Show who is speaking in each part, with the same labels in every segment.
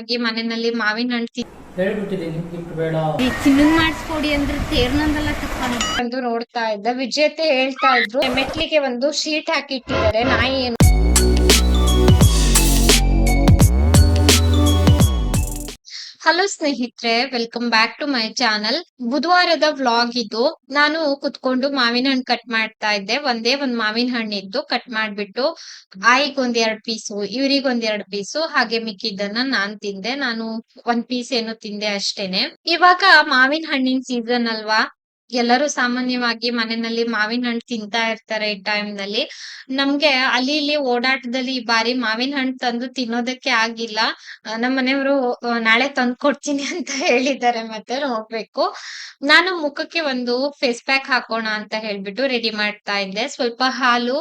Speaker 1: ಹಾಗೆ ಮನೆಯಲ್ಲಿ ಮಾವಿನ ಹಣ್ಣು
Speaker 2: ಹೇಳ್ಬಿಟ್ಟಿದ್ದೀನಿ ಗಿಫ್ಟ್ ಬೇಡ.
Speaker 3: ಚಿನ್ನನ್ ಮಾಡಿಸ್ಕೊಡಿ ಅಂದ್ರೆ ತೇರ್ನಂದಲ್ಲ ತಪ್ಪ
Speaker 1: ತಿಂದು ನೋಡ್ತಾ ಇದ್ದ. ವಿಜೇತೆ ಹೇಳ್ತಾ ಇದ್ರು ಮೆಟ್ಲಿಗೆ ಒಂದು ಶೀಟ್ ಹಾಕಿ ಇಟ್ಟಿದ್ದಾರೆ ನಾಯಿ ಏನು ಹಲೋ ಸ್ನೇಹಿತರೆ welcome back to my channel ಬುಧವಾರದ vlog ಇದು. ನಾನು ಕುತ್ಕೊಂಡು ಮಾವಿನ ಹಣ್ಣು ಕಟ್ ಮಾಡ್ತಾ ಇದ್ದೆ. ಒಂದೇ ಒಂದ್ ಮಾವಿನ ಹಣ್ಣು ಇದ್ದು ಕಟ್ ಮಾಡ್ಬಿಟ್ಟು ಆಯಿಗ್ ಒಂದ್ ಎರಡ್ ಪೀಸು ಇವ್ರಿಗ್ ಒಂದ್ ಎರಡ್ ಪೀಸು ಹಾಗೆ ಮಿಕ್ಕಿದ್ದನ್ನ ನಾನ್ ತಿಂದೆ. ನಾನು ಒಂದ್ ಪೀಸ್ ಏನು ತಿಂದೆ ಅಷ್ಟೇನೆ. ಇವಾಗ ಮಾವಿನ ಹಣ್ಣಿನ ಸೀಸನ್ ಅಲ್ವಾ? ಎಲ್ಲರೂ ಸಾಮಾನ್ಯವಾಗಿ ಮನೆಯಲ್ಲಿ ಮಾವಿನ ಹಣ್ಣು ತಿಂತಾ ಇರ್ತಾರೆ ಈ ಟೈಮ್ನಲ್ಲಿ. ನಮ್ಗೆ ಅಲ್ಲಿ ಇಲ್ಲಿ ಓಡಾಟದಲ್ಲಿ ಈ ಬಾರಿ ಮಾವಿನ ಹಣ್ಣು ತಂದು ತಿನ್ನೋದಕ್ಕೆ ಆಗಿಲ್ಲ. ನಮ್ಮ ಮನೆಯವರು ನಾಳೆ ತಂದು ಕೊಡ್ತೀನಿ ಅಂತ ಹೇಳಿದ್ದಾರೆ ಮತ್ತೆ ಹೋಗ್ಬೇಕು. ನಾನು ಮುಖಕ್ಕೆ ಒಂದು ಫೇಸ್ ಪ್ಯಾಕ್ ಹಾಕೋಣ ಅಂತ ಹೇಳ್ಬಿಟ್ಟು ರೆಡಿ ಮಾಡ್ತಾ ಇದ್ದೆ. ಸ್ವಲ್ಪ ಹಾಲು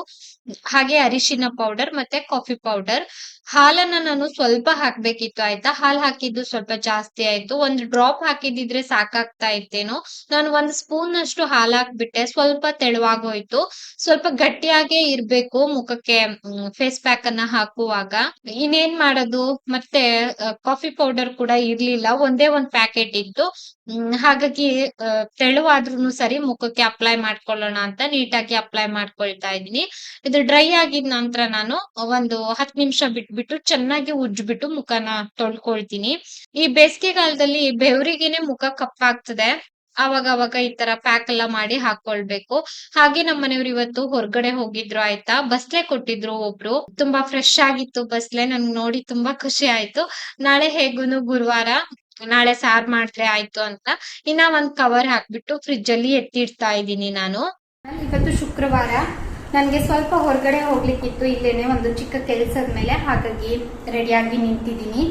Speaker 1: ಹಾಗೆ ಅರಿಶಿನ ಪೌಡರ್ ಮತ್ತೆ ಕಾಫಿ ಪೌಡರ್ ಹಾಲನ್ನ ನಾನು ಸ್ವಲ್ಪ ಹಾಕ್ಬೇಕಿತ್ತು, ಆಯ್ತಾ? ಹಾಲ್ ಹಾಕಿದ್ದು ಸ್ವಲ್ಪ ಜಾಸ್ತಿ ಆಯ್ತು. ಒಂದ್ ಡ್ರಾಪ್ ಹಾಕಿದಿದ್ರೆ ಸಾಕಾಗ್ತಾ ಇತ್ತೇನೋ? ನಾನು ಒಂದ್ ಸ್ಪೂನ್ ಅಷ್ಟು ಹಾಲ್ ಹಾಕ್ಬಿಟ್ಟೆ. ಸ್ವಲ್ಪ ತೆಳುವಾಗೋಯ್ತು. ಸ್ವಲ್ಪ ಗಟ್ಟಿಯಾಗೆ ಇರ್ಬೇಕು ಮುಖಕ್ಕೆ ಫೇಸ್ ಪ್ಯಾಕ್ ಅನ್ನ ಹಾಕುವಾಗ. ಇನ್ನೇನ್ ಮಾಡೋದು? ಮತ್ತೆ ಕಾಫಿ ಪೌಡರ್ ಕೂಡ ಇರ್ಲಿಲ್ಲ. ಒಂದೇ ಒಂದ್ ಪ್ಯಾಕೆಟ್ ಇತ್ತು. ಹಾಗಾಗಿ ತೆಳುವಾದ್ರೂ ಸರಿ ಮುಖಕ್ಕೆ ಅಪ್ಲೈ ಮಾಡ್ಕೊಳ್ಳೋಣ ಅಂತ ನೀಟಾಗಿ ಅಪ್ಲೈ ಮಾಡ್ಕೊಳ್ತಾ ಇದೀನಿ ಇದು ಡ್ರೈ ಆಗಿದ ನಂತರ ನಾನು ಒಂದು ಹತ್ತು ನಿಮಿಷ ಬಿಟ್ಬಿಟ್ಟು ಚೆನ್ನಾಗಿ ಉಜ್ಬಿಟ್ಟು ಮುಖನ ತೊಳ್ಕೊಳ್ತೀನಿ. ಈ ಬೇಸಿಗೆಗಾಲದಲ್ಲಿ ಬೆವರಿಗೆನೆ ಮುಖ ಕಪ್ಪಾಗ್ತದೆ. ಅವಾಗ ಅವಾಗ ಈ ತರ ಪ್ಯಾಕ್ ಎಲ್ಲ ಮಾಡಿ ಹಾಕೊಳ್ಬೇಕು. ಹಾಗೆ ನಮ್ಮ ಮನೆಯವ್ರು ಇವತ್ತು ಹೊರಗಡೆ ಹೋಗಿದ್ರು ಆಯ್ತಾ? ಬಸ್ಲೆ ಕೊಟ್ಟಿದ್ರು ಒಬ್ರು. ತುಂಬಾ ಫ್ರೆಶ್ ಆಗಿತ್ತು ಬಸ್ಲೆ, ನನ್ಗೆ ನೋಡಿ ತುಂಬಾ ಖುಷಿ ಆಯ್ತು. ನಾಳೆ ಹೇಗೂನು ಗುರುವಾರ ನಾಳೆ ಸಾರ್ ಮಾಡ್ರೆ ಆಯ್ತು ಅಂತ. ಇನ್ನ ಒಂದ್ ಕವರ್ ಹಾಕ್ಬಿಟ್ಟು ಫ್ರಿಜ್ ಅಲ್ಲಿ ಎತ್ತಿಡ್ತಾ ಇದೀನಿ ನಾನು
Speaker 3: ಇವತ್ತು ಶುಕ್ರವಾರ ನನಗೆ ಸ್ವಲ್ಪ ಹೊರಗಡೆ ಹೋಗ್ಲಿಕ್ಕಿತ್ತು, ಇಲ್ಲೇನೆ ಒಂದು ಚಿಕ್ಕ ಕೆಲಸದ ಮೇಲೆ, ಹಾಗಾಗಿ ರೆಡಿಯಾಗಿ ನಿಂತಿದ್ದೀನಿ.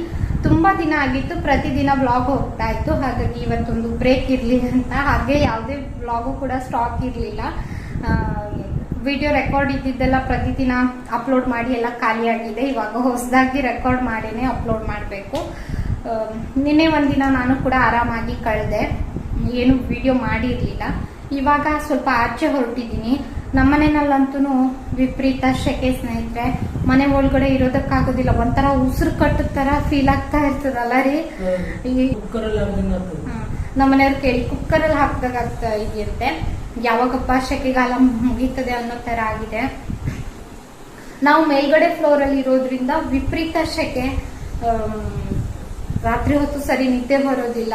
Speaker 3: ತುಂಬಾ ದಿನ ಆಗಿತ್ತು, ಪ್ರತಿದಿನ ಬ್ಲಾಗ್ ಹೋಗ್ತಾ ಇತ್ತು, ಹಾಗಾಗಿ ಇವತ್ತೊಂದು ಬ್ರೇಕ್ ಇರ್ಲಿ ಅಂತ. ಹಾಗೆ ಯಾವುದೇ ಬ್ಲಾಗು ಕೂಡ ಸ್ಟಾಕ್ ಇರಲಿಲ್ಲ. ವಿಡಿಯೋ ರೆಕಾರ್ಡ್ ಇದ್ದಿದ್ದೆಲ್ಲ ಪ್ರತಿದಿನ ಅಪ್ಲೋಡ್ ಮಾಡಿ ಎಲ್ಲ ಖಾಲಿಯಾಗಿದೆ ಇವಾಗ ಹೊಸದಾಗಿ ರೆಕಾರ್ಡ್ ಮಾಡಿನೇ ಅಪ್ಲೋಡ್ ಮಾಡಬೇಕು. ನಿನ್ನೆ ಒಂದಿನ ನಾನು ಕೂಡ ಆರಾಮಾಗಿ ಕಳೆದೆ. ಏನು ವಿಡಿಯೋ ಮಾಡಿರಲಿಲ್ಲ. ಇವಾಗ ಸ್ವಲ್ಪ ಆಚೆ ಹೊರಟಿದ್ದೀನಿ. ನಮ್ಮನೆಯಲ್ಲಂತೂ ವಿಪರೀತ ಶೆಕೆ ಸ್ನೇಹಿತರೆ ಮನೆ ಒಳಗಡೆ ಇರೋದಕ್ಕಾಗೋದಿಲ್ಲ. ಒಂಥರ ಉಸಿರು ಕಟ್ಟದ ತರ ಫೀಲ್ ಆಗ್ತಾ ಇರ್ತದಲ್ಲ ರೀ. ನಮ್ಮನೆಯವ್ರು ಕೇಳಿ ಕುಕ್ಕರಲ್ಲಿ ಹಾಕ್ದಾಗ ಆಗ್ತಾ ಇದೆಯಂತೆ? ಯಾವಾಗಪ್ಪ ಶೆಕೆಗಾಲ ಮುಗೀತದೆ ಅನ್ನೋ ತರ ಆಗಿದೆ. ನಾವು ಮೇಲ್ಗಡೆ ಫ್ಲೋರ್ ಅಲ್ಲಿ ಇರೋದ್ರಿಂದ ವಿಪರೀತ ಶೆಕೆ ರಾತ್ರಿ ಹೊತ್ತು ಸರಿ ನಿದ್ದೆ ಬರೋದಿಲ್ಲ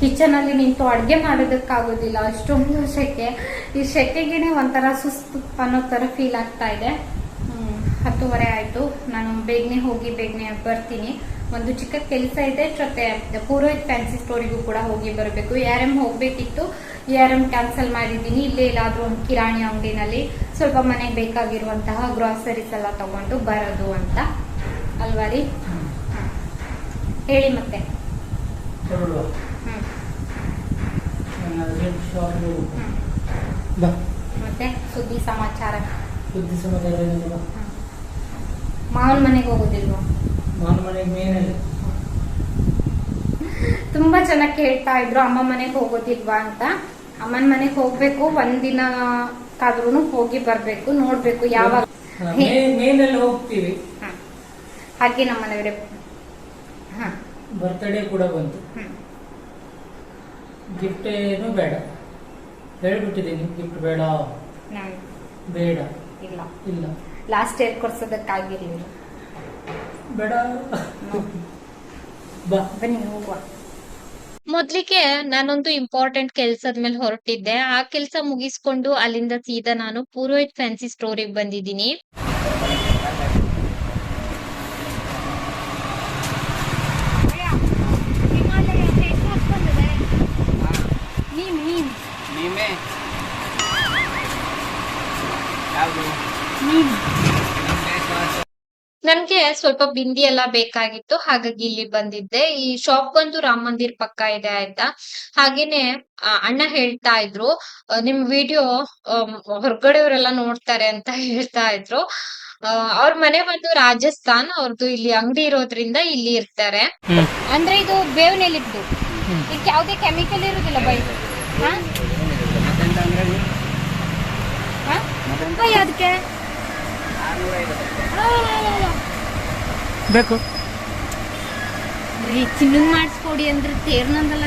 Speaker 3: ಕಿಚನ್ ಅಲ್ಲಿ ನಿಂತು ಅಡ್ಗೆ ಮಾಡೋದಕ್ಕಾಗೋದಿಲ್ಲ, ಅಷ್ಟೊಂದು ಸೆಕೆ ಈ ಸೆಕೆಗೇನೆ ಒಂಥರ ಸುಸ್ತು ಅನ್ನೋ ತರ ಫೀಲ್ ಆಗ್ತಾ ಇದೆ. ಹತ್ತುವರೆ ಆಯ್ತು. ನಾನು ಬೇಗನೆ ಹೋಗಿ ಬೇಗನೆ ಬರ್ತೀನಿ. ಒಂದು ಚಿಕ್ಕ ಕೆಲಸ ಇದೆ, ಜೊತೆ ಪೂರೋಹಿತ್ ಫ್ಯಾನ್ಸಿ ಸ್ಟೋರಿಗೂ ಕೂಡ ಹೋಗಿ ಬರಬೇಕು. ಯಾರ್ ಎಂ ಹೋಗ್ಬೇಕಿತ್ತು. ಯಾರ್ ಎಂ ಕ್ಯಾನ್ಸಲ್ ಮಾಡಿದ್ದೀನಿ. ಇಲ್ಲೇ ಇಲ್ಲಾದ್ರೂ ಒಂದು ಕಿರಾಣಿ ಅಂಗಡಿನಲ್ಲಿ ಸ್ವಲ್ಪ ಮನೆಗೆ ಬೇಕಾಗಿರುವಂತಹ ಗ್ರಾಸರೀಸ್ ಎಲ್ಲ ತಗೊಂಡು ಬರೋದು ಅಂತ. ಅಲ್ವಾ ರೀ. ಹೇಳಿ ಮತ್ತೆ. ಮತ್ತೆ ಸುದ್ದಿ ಸಮಾಚಾರ?
Speaker 2: ಸುದ್ದಿ ಸಮಾಚಾರ
Speaker 3: ಮಾವನ ಮನೆಗೆ ಹೋಗೋದಿಲ್ವಾ?
Speaker 2: ಮಾನ ಮನೆಗೆ ಮೇನಲ್ಲಿ
Speaker 3: ತುಂಬಾ ಜನ ಕೇಳ್ತಾ ಇದ್ರು ಅಮ್ಮ ಮನೆಗೆ ಹೋಗೋದಿಲ್ವಾ ಅಂತ. ಅಮ್ಮನ ಮನೆಗೆ ಹೋಗ್ಬೇಕು ಒಂದಿನ ಕಾದ್ರೂ ಹೋಗಿ ಬರ್ಬೇಕು ನೋಡ್ಬೇಕು ಯಾವಾಗ.
Speaker 2: ಮೇನಲ್ಲಿ ಹೋಗ್ತೀವಿ.
Speaker 3: ಹಾಗೆ ನಮ್ಮ ಮನೆಯವರೇ ಹ
Speaker 2: ಬರ್ತಡೇ ಕೂಡ ಬಂತು. ಗಿಫ್ಟ್ ಏನು ಬೇಡ. ಹೇಳ್ಬಿಟ್ಟಿದ್ದೀನಿ ಗಿಫ್ಟ್ ಬೇಡ. ಬೇಡ.
Speaker 3: ಇಲ್ಲ.
Speaker 2: ಇಲ್ಲ.
Speaker 3: ಲಾಸ್ಟ್ ಇಯರ್ ಕೊಡ್ಸೋದಕ್ಕಾಗಿರ್ಲಿಲ್ಲ.
Speaker 2: ಬೇಡ.
Speaker 3: ಬನ್ನಿ ಹೋಗುವ.
Speaker 1: ಮೊದ್ಲಿಗೆ ನಾನೊಂದು ಇಂಪಾರ್ಟೆಂಟ್ ಕೆಲ್ಸದ ಮೇಲೆ ಹೊರಟಿದ್ದೆ. ಆ ಕೆಲ್ಸ ಮುಗಿಸ್ಕೊಂಡು ಅಲ್ಲಿಂದ ಸೀದಾ ನಾನು ಪೂರೋಹಿತ್ ಫ್ಯಾನ್ಸಿ ಸ್ಟೋರಿಗೆ ಬಂದಿದ್ದೀನಿ. ನನ್ಗೆ ಸ್ವಲ್ಪ ಬಿಂದಿ ಎಲ್ಲ ಬೇಕಾಗಿತ್ತು ಹಾಗಾಗಿ ಇಲ್ಲಿ ಬಂದಿದ್ದೆ. ಈ ಶಾಪ್ ಬಂದು ರಾಮ ಮಂದಿರ್ ಪಕ್ಕ ಇದೆ ಆಯ್ತಾ? ಹಾಗೇನೆ ಅಣ್ಣ ಹೇಳ್ತಾ ಇದ್ರು. ನಿಮ್ ವಿಡಿಯೋ ಹೊರಗಡೆಯವರೆಲ್ಲ ನೋಡ್ತಾರೆ ಅಂತ ಹೇಳ್ತಾ ಇದ್ರು. ಅವ್ರ ಮನೆ ಬಂದು ರಾಜಸ್ಥಾನ್ ಅವ್ರದ್ದು ಇಲ್ಲಿ ಅಂಗಡಿ ಇರೋದ್ರಿಂದ ಇಲ್ಲಿ ಇರ್ತಾರೆ.
Speaker 3: ಅಂದ್ರೆ ಇದು ಬೇವ್ನೆಲಿದ್ದು ಇದಕ್ಕೆ ಯಾವುದೇ ಕೆಮಿಕಲ್ ಇರುದಿಲ್ಲ ಬೈಕ್ ಅದಕ್ಕೆ?
Speaker 2: ಬೇಕು.
Speaker 3: ರೀ ಮಾಡಿಸ್ಕೊಡಿ ಅಂದ್ರೆ ತೇರ್ನಂದಲ್ಲ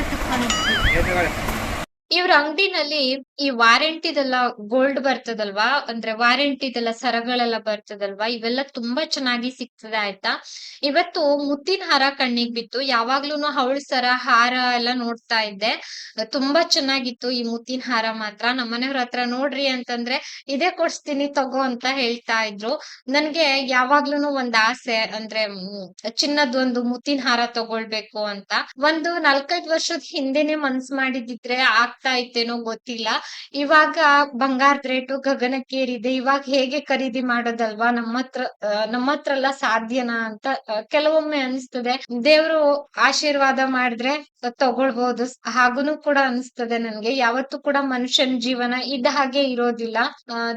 Speaker 4: ಎದುರುಗಡೆ
Speaker 1: ಇವ್ರ ಅಂಗಡಿನಲ್ಲಿ ಈ ವಾರಂಟಿದೆಲ್ಲ ಗೋಲ್ಡ್ ಬರ್ತದಲ್ವಾ? ಅಂದ್ರೆ ವಾರಂಟಿದೆಲ್ಲ ಸರಗಳೆಲ್ಲ ಬರ್ತದಲ್ವಾ? ಇವೆಲ್ಲ ತುಂಬಾ ಚೆನ್ನಾಗಿ ಸಿಗ್ತದೆ ಆಯ್ತಾ? ಇವತ್ತು ಮುತ್ತಿನ ಹಾರ ಕಣ್ಣಿಗೆ ಬಿತ್ತು. ಯಾವಾಗ್ಲೂನು ಹವಳ ಸರ ಹಾರ ಎಲ್ಲ ನೋಡ್ತಾ ಇದ್ದೆ. ತುಂಬಾ ಚೆನ್ನಾಗಿತ್ತು ಈ ಮುತ್ತಿನ ಹಾರ ಮಾತ್ರ. ನಮ್ಮನೆಯವ್ರ ಹತ್ರ ನೋಡ್ರಿ ಅಂತಂದ್ರೆ, ಇದೇ ಕೊಡ್ಸ್ತೀನಿ ತಗೋ ಅಂತ ಹೇಳ್ತಾ ಇದ್ರು. ನನ್ಗೆ ಯಾವಾಗ್ಲೂನು ಒಂದ್ ಆಸೆ, ಅಂದ್ರೆ ಚಿನ್ನದ ಚಿನ್ನದೊಂದು ಮುತ್ತಿನ ಹಾರ ತಗೊಳ್ಬೇಕು ಅಂತ. ಒಂದು ನಾಲ್ಕೈದ್ ವರ್ಷದ ಹಿಂದೆನೆ ಮನ್ಸ್ ಮಾಡಿದಿದ್ರೆ ಆಗ್ತಾ ಇತ್ತೇನೋ ಗೊತ್ತಿಲ್ಲ. ಇವಾಗ ಬಂಗಾರದ ರೇಟು ಗಗನಕ್ಕೇರಿದೆ. ಇವಾಗ ಹೇಗೆ ಖರೀದಿ ಮಾಡೋದಲ್ವಾ? ನಮ್ಮತ್ರ ನಮ್ಮತ್ರ ಎಲ್ಲ ಸಾಧ್ಯನಾ ಅಂತ ಕೆಲವೊಮ್ಮೆ ಅನಿಸ್ತದೆ. ದೇವ್ರು ಆಶೀರ್ವಾದ ಮಾಡಿದ್ರೆ ತಗೊಳ್ಬಹುದು ಹಾಗೂನು ಕೂಡ ಅನಿಸ್ತದೆ ನನ್ಗೆ. ಯಾವತ್ತೂ ಕೂಡ ಮನುಷ್ಯನ ಜೀವನ ಇದ್ದ ಹಾಗೆ ಇರೋದಿಲ್ಲ.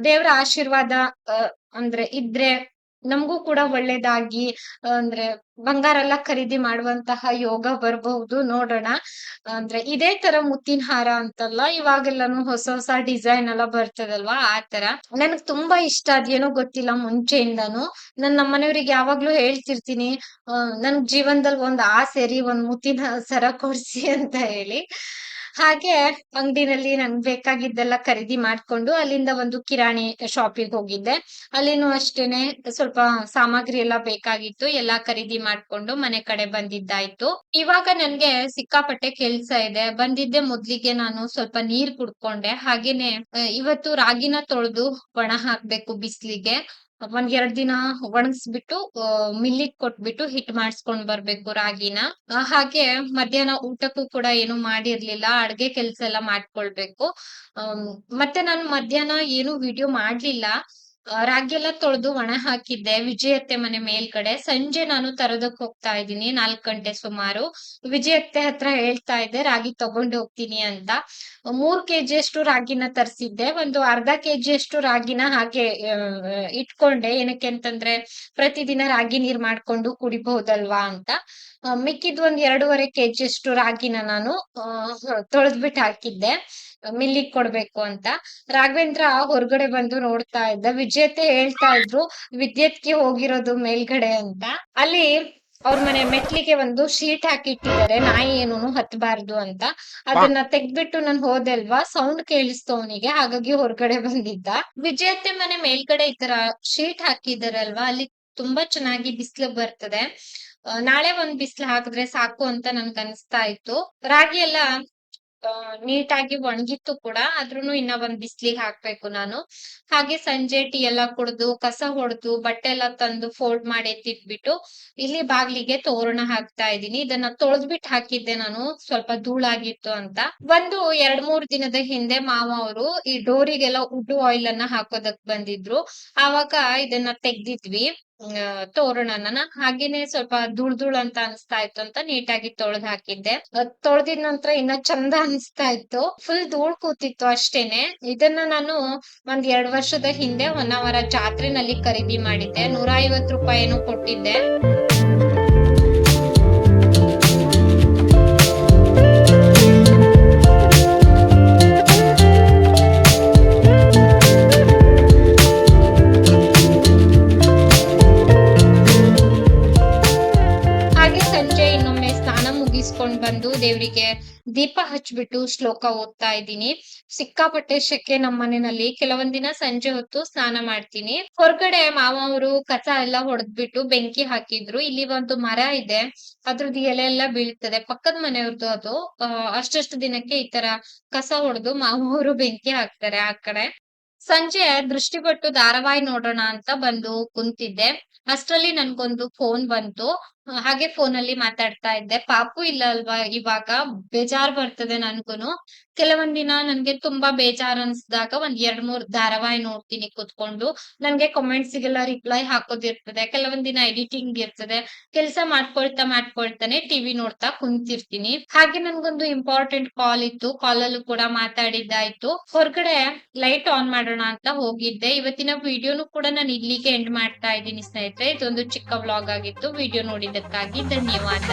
Speaker 1: ದೇವ್ರ ಆಶೀರ್ವಾದ ಅಂದ್ರೆ ಇದ್ರೆ ನಮಗೂ ಕೂಡ ಒಳ್ಳೇದಾಗಿ, ಅಂದ್ರೆ ಬಂಗಾರ ಎಲ್ಲ ಖರೀದಿ ಮಾಡುವಂತಹ ಯೋಗ ಬರಬಹುದು ನೋಡೋಣ. ಅಂದ್ರೆ ಇದೇ ತರ ಮುತ್ತಿನ ಹಾರ ಅಂತಲ್ಲ, ಇವಾಗೆಲ್ಲಾನು ಹೊಸ ಹೊಸ ಡಿಸೈನ್ ಎಲ್ಲ ಬರ್ತದಲ್ವಾ ಆ ತರ. ನನಗ್ ತುಂಬಾ ಇಷ್ಟ ಅದೇನೋ ಗೊತ್ತಿಲ್ಲ ಮುಂಚೆಯಿಂದಾನು. ನಾನ್ ನಮ್ಮನೆಯವ್ರಿಗೆ ಯಾವಾಗ್ಲೂ ಹೇಳ್ತಿರ್ತೀನಿ ನನ್ ಜೀವನದಲ್ಲಿ ಒಂದ್ ಆಸೆ ರೀ ಒಂದ್ ಮುತ್ತಿನ ಸರ ಕೊಡ್ಸಿ ಅಂತ ಹೇಳಿ. ಹಾಗೆ ಅಂಗಡಿನಲ್ಲಿ ನಂಗ್ ಬೇಕಾಗಿದ್ದೆಲ್ಲ ಖರೀದಿ ಮಾಡ್ಕೊಂಡು ಅಲ್ಲಿಂದ ಒಂದು ಕಿರಾಣಿ ಶಾಪಿಗೆ ಹೋಗಿದ್ದೆ. ಅಲ್ಲಿನೂ ಅಷ್ಟೇನೆ ಸ್ವಲ್ಪ ಸಾಮಗ್ರಿ ಎಲ್ಲ ಬೇಕಾಗಿತ್ತು. ಎಲ್ಲಾ ಖರೀದಿ ಮಾಡ್ಕೊಂಡು ಮನೆ ಕಡೆ ಬಂದಿದ್ದಾಯ್ತು. ಇವಾಗ ನನ್ಗೆ ಸಿಕ್ಕಾಪಟ್ಟೆ ಕೆಲ್ಸ ಇದೆ. ಬಂದಿದ್ದೆ ಮೊದ್ಲಿಗೆ ನಾನು ಸ್ವಲ್ಪ ನೀರ್ ಕುಡ್ಕೊಂಡೆ. ಹಾಗೇನೆ ಇವತ್ತು ರಾಗಿನ ತೊಳೆದು ಒಣ ಹಾಕ್ಬೇಕು ಬಿಸ್ಲಿಗೆ. ಒಂದ್ ಎರಡ್ ದಿನ ಒಣಗಿಸ್ಬಿಟ್ಟು ಮಿಲ್ಲಿಗ್ ಕೊಟ್ಬಿಟ್ಟು ಹಿಟ್ ಮಾಡಿಸ್ಕೊಂಡ್ ಬರ್ಬೇಕು ರಾಗಿನ. ಹಾಗೆ ಮಧ್ಯಾಹ್ನ ಊಟಕ್ಕೂ ಕೂಡ ಏನು ಮಾಡಿರ್ಲಿಲ್ಲ. ಅಡ್ಗೆ ಕೆಲ್ಸ ಎಲ್ಲ ಮಾಡ್ಕೊಳ್ಬೇಕು. ಮತ್ತೆ ನಾನು ಮಧ್ಯಾಹ್ನ ಏನು ವಿಡಿಯೋ ಮಾಡ್ಲಿಲ್ಲ. ರಾಗಿ ಎಲ್ಲ ತೊಳೆದು ಒಣ ಹಾಕಿದ್ದೆ. ವಿಜಯತ್ತೆ ಮನೆ ಮೇಲ್ಗಡೆ. ಸಂಜೆ ನಾನು ತರೋದಕ್ ಹೋಗ್ತಾ ಇದ್ದೀನಿ, ನಾಲ್ಕ್ ಗಂಟೆ ಸುಮಾರು. ವಿಜಯತ್ತೆ ಹತ್ರ ಹೇಳ್ತಾ ಇದ್ದೆ, ರಾಗಿ ತಗೊಂಡು ಹೋಗ್ತೀನಿ ಅಂತ. ಮೂರ್ ಕೆಜಿ ಅಷ್ಟು ರಾಗಿನ ತರಿಸಿದ್ದೆ. ಒಂದು ಅರ್ಧ ಕೆಜಿ ಅಷ್ಟು ರಾಗಿನ ಹಾಗೆ ಇಟ್ಕೊಂಡೆ. ಏನಕ್ಕೆ ಅಂತಂದ್ರೆ ಪ್ರತಿದಿನ ರಾಗಿ ನೀರ್ ಮಾಡ್ಕೊಂಡು ಕುಡಿಬಹುದಲ್ವಾ ಅಂತ. ಮಿಕ್ಕಿದ್ ಒಂದ್ ಎರಡೂವರೆ ಕೆಜಿ ಅಷ್ಟು ರಾಗಿನ ನಾನು ತೊಳೆದ್ಬಿಟ್ಟು ಹಾಕಿದ್ದೆ. ಮಿಲ್ಲಿಗ್ ಕೊಡ್ಬೇಕು ಅಂತ. ರಾಘವೇಂದ್ರ ಹೊರಗಡೆ ಬಂದು ನೋಡ್ತಾ ಇದ್ದ. ವಿಜೇತೆ ಹೇಳ್ತಾ ಇದ್ರು ವಿದ್ಯುತ್ಗೆ ಹೋಗಿರೋದು ಮೇಲ್ಗಡೆ ಅಂತ. ಅಲ್ಲಿ ಅವ್ರ ಮನೆ ಮೆಟ್ಲಿಗೆ ಒಂದು ಶೀಟ್ ಹಾಕಿಟ್ಟಿದ್ದಾರೆ. ನಾಯಿ ಏನೂನು ಹತ್ಬಾರ್ದು ಅಂತ. ಅದನ್ನ ತೆಗ್ದ್ಬಿಟ್ಟು ನಾನು ಹೋದೆಲ್ವಾ? ಸೌಂಡ್ ಕೇಳಿಸ್ತು ಅವನಿಗೆ. ಹಾಗಾಗಿ ಹೊರಗಡೆ ಬಂದಿದ್ದ. ವಿಜಯತ್ತೆ ಮನೆ ಮೇಲ್ಗಡೆ ಈ ತರ ಶೀಟ್ ಹಾಕಿದಾರಲ್ವಾ? ಅಲ್ಲಿ ತುಂಬಾ ಚೆನ್ನಾಗಿ ಬಿಸಿಲು ಬರ್ತದೆ. ನಾಳೆ ಒಂದ್ ಬಿಸಿಲು ಹಾಕಿದ್ರೆ ಸಾಕು ಅಂತ ನನ್ಗೆ ಅನಿಸ್ತಾ ಇತ್ತು. ರಾಗಿ ಎಲ್ಲ ನೀಟಾಗಿ ಒಣಗಿತ್ತು ಕೂಡ, ಆದ್ರೂನು ಇನ್ನ ಒಂದ್ ಬಿಸ್ಲಿಗೆ ಹಾಕ್ಬೇಕು ನಾನು. ಹಾಗೆ ಸಂಜೆ ಟೀ ಎಲ್ಲ ಕುಡ್ದು, ಕಸ ಹೊಡೆದು, ಬಟ್ಟೆ ಎಲ್ಲ ತಂದು ಫೋಲ್ಡ್ ಮಾಡಿ ಎತ್ತಿಟ್ಬಿಟ್ಟು ಇಲ್ಲಿ ಬಾಗ್ಲಿಗೆ ತೋರಣ ಹಾಕ್ತಾ ಇದೀನಿ ಇದನ್ನ ತೊಳೆದ್ಬಿಟ್ಟು ಹಾಕಿದ್ದೆ ನಾನು, ಸ್ವಲ್ಪ ಧೂಳಾಗಿತ್ತು ಅಂತ. ಒಂದು ಎರಡ್ ಮೂರ್ ದಿನದ ಹಿಂದೆ ಮಾವ ಅವರು ಈ ಡೋರಿಗೆಲ್ಲ ಉಡ್ಡು ಆಯಿಲ್ ಅನ್ನ ಹಾಕೋದಕ್ ಬಂದಿದ್ರು. ಆವಾಗ ಇದನ್ನ ತೆಗ್ದಿದ್ವಿ. ತೋರಣನ ಹಾಗೇನೆ ಸ್ವಲ್ಪ ಧೂಳ್ ಧೂಳ್ ಅಂತ ಅನ್ಸ್ತಾ ಇತ್ತು ಅಂತ ನೀಟಾಗಿ ತೊಳೆದ್ ಹಾಕಿದ್ದೆ. ತೊಳೆದಿದ ನಂತರ ಇನ್ನ ಚಂದ ಅನ್ಸ್ತಾ ಇತ್ತು. ಫುಲ್ ಧೂಳ್ ಕೂತಿತ್ತು ಅಷ್ಟೇನೆ. ಇದನ್ನ ನಾನು ಒಂದ್ ಎರಡ್ ವರ್ಷದ ಹಿಂದೆ ಹೊನ್ನಾವರ ಜಾತ್ರೆನಲ್ಲಿ ಖರೀದಿ ಮಾಡಿದ್ದೆ. ನೂರ ಐವತ್ ರೂಪಾಯಿನೂ ಕೊಟ್ಟಿದ್ದೆ. ಹಚ್ಬಿಟ್ಟು ಶ್ಲೋಕ ಓದ್ತಾ ಇದ್ದೀನಿ. ಸಿಕ್ಕಾಪಟ್ಟೆ ಶೆಕೆ ನಮ್ಮ ಮನೆಯಲ್ಲಿ ಕೆಲವೊಂದ್ ದಿನ ಸಂಜೆ ಹೊತ್ತು ಸ್ನಾನ ಮಾಡ್ತೀನಿ. ಹೊರಗಡೆ ಮಾವ ಅವರು ಕಸ ಎಲ್ಲ ಹೊಡೆದ್ಬಿಟ್ಟು ಬೆಂಕಿ ಹಾಕಿದ್ರು. ಇಲ್ಲಿ ಒಂದು ಮರ ಇದೆ. ಅದ್ರದ್ದು ಎಲೆ ಎಲ್ಲ ಬೀಳ್ತದೆ. ಪಕ್ಕದ ಮನೆಯವ್ರದ್ದು ಅದು. ಅಷ್ಟಷ್ಟು ದಿನಕ್ಕೆ ಈ ತರ ಕಸ ಹೊಡೆದು ಮಾವ ಅವರು ಬೆಂಕಿ ಹಾಕ್ತಾರೆ ಆ ಕಡೆ. ಸಂಜೆ ದೃಷ್ಟಿ ಕೊಟ್ಟು ಧಾರಾವಾಹಿ ನೋಡೋಣ ಅಂತ ಬಂದು ಕುಂತಿದ್ದೆ. ಅಷ್ಟರಲ್ಲಿ ನನ್ಗೊಂದು ಫೋನ್ ಬಂತು. ಹಾಗೆ ಫೋನ್ ಅಲ್ಲಿ ಮಾತಾಡ್ತಾ ಇದ್ದೆ. ಪಾಪು ಇಲ್ಲ ಅಲ್ವಾ ಇವಾಗ? ಬೇಜಾರ್ ಬರ್ತದೆ ನನ್ಗುನು. ಕೆಲವೊಂದ್ ದಿನ ನನ್ಗೆ ತುಂಬಾ ಬೇಜಾರ್ ಅನ್ಸ್ದಾಗ ಒಂದ್ ಎರಡ್ ಮೂರ್ ಧಾರಾವಾಹಿ ನೋಡ್ತೀನಿ ಕುತ್ಕೊಂಡು. ನನ್ಗೆ ಕಮೆಂಟ್ಸ್ ಗೆಲ್ಲ ರಿಪ್ಲೈ ಹಾಕೋದಿರ್ತದೆ. ಕೆಲವೊಂದ್ ದಿನ ಎಡಿಟಿಂಗ್ ಇರ್ತದೆ. ಕೆಲಸ ಮಾಡ್ಕೊಳ್ತಾ ಮಾಡ್ಕೊಳ್ತಾನೆ ಟಿವಿ ನೋಡ್ತಾ ಕುಂತಿರ್ತೀನಿ. ಹಾಗೆ ನನ್ಗೊಂದು ಇಂಪಾರ್ಟೆಂಟ್ ಕಾಲ್ ಇತ್ತು. ಕಾಲ್ ಅಲ್ಲೂ ಕೂಡ ಮಾತಾಡಿದ್ದಾಯ್ತು. ಹೊರಗಡೆ ಲೈಟ್ ಆನ್ ಮಾಡೋಣ ಅಂತ ಹೋಗಿದ್ದೆ. ಇವತ್ತಿನ ವಿಡಿಯೋನು ಕೂಡ ನಾನು ಇಲ್ಲಿಗೆ ಎಂಡ್ ಮಾಡ್ತಾ ಇದ್ದೀನಿ ಸ್ನೇಹಿತರೆ. ಇದೊಂದು ಚಿಕ್ಕ ವ್ಲಾಗ್ ಆಗಿತ್ತು. ವಿಡಿಯೋ ನೋಡಿದ್ದಕ್ಕಾಗಿ ಧನ್ಯವಾದ.